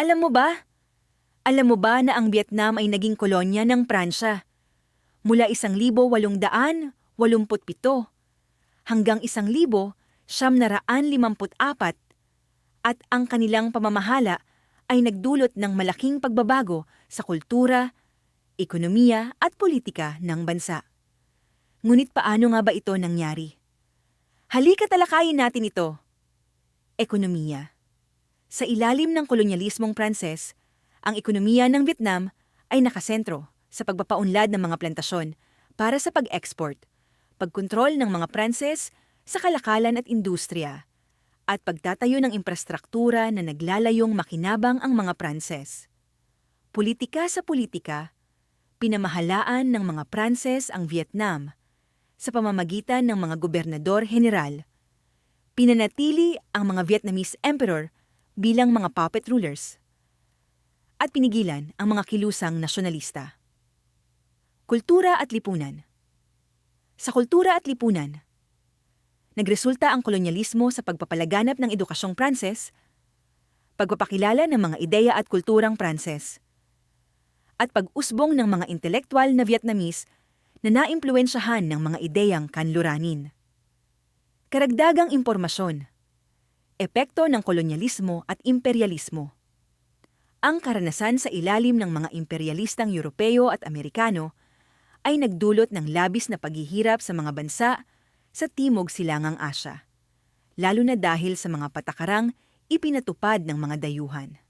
Alam mo ba? Alam mo ba na ang Vietnam ay naging kolonya ng Pransya? Mula 1887 hanggang 1954 at ang kanilang pamamahala ay nagdulot ng malaking pagbabago sa kultura, ekonomiya at politika ng bansa. Ngunit paano nga ba ito nangyari? Halika talakayin natin ito. Ekonomiya. Sa ilalim ng kolonyalismong Pranses, ang ekonomiya ng Vietnam ay nakasentro sa pagpapaunlad ng mga plantasyon para sa pag-export, pagkontrol ng mga Pranses sa kalakalan at industriya, at pagtatayo ng infrastruktura na naglalayong makinabang ang mga Pranses. Politika sa politika, pinamahalaan ng mga Pranses ang Vietnam sa pamamagitan ng mga gobernador-general. Pinanatili ang mga Vietnamese emperor bilang mga puppet rulers at pinigilan ang mga kilusang nasyonalista. Kultura at lipunan Sa kultura at lipunan, nagresulta ang kolonyalismo sa pagpapalaganap ng edukasyong Pranses, pagpapakilala ng mga ideya at kulturang Pranses, at pag-usbong ng mga intelektual na Vietnamese na naimpluensyahan ng mga ideyang kanluranin. Karagdagang impormasyon Epekto ng kolonyalismo at imperialismo Ang karanasan sa ilalim ng mga imperialistang Europeo at Amerikano ay nagdulot ng labis na paghihirap sa mga bansa sa Timog Silangang Asya, lalo na dahil sa mga patakarang ipinatupad ng mga dayuhan.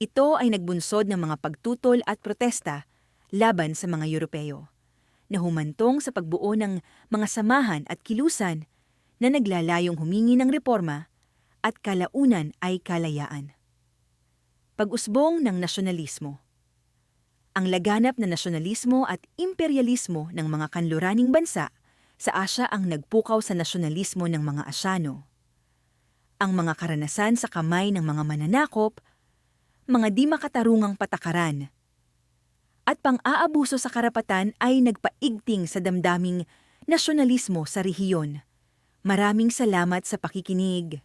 Ito ay nagbunsod ng mga pagtutol at protesta laban sa mga Europeo, na humantong sa pagbuo ng mga samahan at kilusan na naglalayong humingi ng reforma at kalaunan ay kalayaan. Pag-usbong ng nasyonalismo Ang laganap na nasyonalismo at imperialismo ng mga kanluraning bansa sa Asya ang nagpukaw sa nasyonalismo ng mga Asyano. Ang mga karanasan sa kamay ng mga mananakop, mga di makatarungang patakaran, at pang-aabuso sa karapatan ay nagpaigting sa damdaming nasyonalismo sa rehiyon. Maraming salamat sa pakikinig.